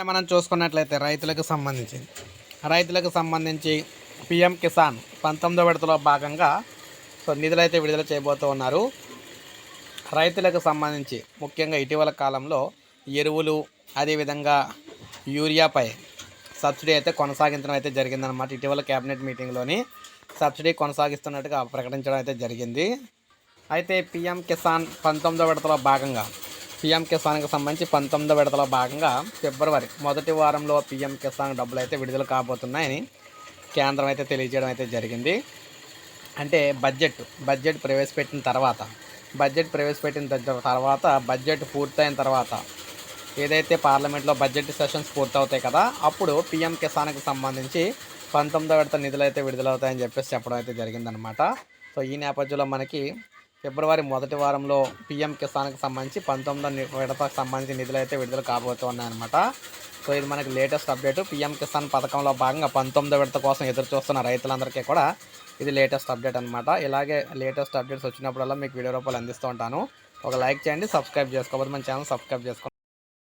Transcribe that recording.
ఇప్పుడే మనం చూసుకున్నట్లయితే రైతులకు సంబంధించి రైతులకు సంబంధించి పిఎం కిసాన్ పంతొమ్మిదో విడతలో భాగంగా సో నిధులు అయితే విడుదల చేయబోతూ ఉన్నారు. రైతులకు సంబంధించి ముఖ్యంగా ఇటీవల కాలంలో ఎరువులు అదేవిధంగా యూరియాపై సబ్సిడీ అయితే కొనసాగించడం అయితే జరిగిందనమాట ఇటీవల కేబినెట్ మీటింగ్లోని సబ్సిడీ కొనసాగిస్తున్నట్టుగా ప్రకటించడం అయితే జరిగింది. అయితే పిఎం కిసాన్ పంతొమ్మిదో విడతలో భాగంగా పిఎం కిసాన్కి సంబంధించి పంతొమ్మిదో విడతలో భాగంగా ఫిబ్రవరి మొదటి వారంలో పిఎం కిసాన్ డబ్బులు అయితే విడుదల కాబోతున్నాయని కేంద్రం అయితే తెలియజేయడం అయితే జరిగింది. అంటే బడ్జెట్ బడ్జెట్ ప్రవేశపెట్టిన తర్వాత బడ్జెట్ ప్రవేశపెట్టిన తర్వాత బడ్జెట్ పూర్తయిన తర్వాత ఏదైతే పార్లమెంట్లో బడ్జెట్ సెషన్స్ పూర్తవుతాయి కదా అప్పుడు పిఎం కిసాన్కి సంబంధించి పంతొమ్మిదో విడత నిధులు అయితే విడుదలవుతాయని చెప్పేసి చెప్పడం అయితే జరిగిందనమాట సో ఈ నేపథ్యంలో మనకి ఫిబ్రవరి మొదటి వారంలో పిఎం కిసాన్కి సంబంధించి పంతొమ్మిదో విడతకు సంబంధించి నిధులు అయితే విడుదల కాబోతున్నాయన్నమాట సో ఇది మనకి లేటెస్ట్ అప్డేట్. పిఎం కిసాన్ పథకంలో భాగంగా పంతొమ్మిదో విడత కోసం ఎదురు చూస్తున్న రైతులందరికీ కూడా ఇది లేటెస్ట్ అప్డేట్ అనమాట ఇలాగే లేటెస్ట్ అప్డేట్స్ వచ్చినప్పుడల్లా మీకు వీడియో రూపాయలు అందిస్తూ ఉంటాను. ఒక లైక్ చేయండి సబ్స్క్రైబ్ చేసుకోకపోతే మన ఛానల్ సబ్స్క్రైబ్ చేసుకోండి.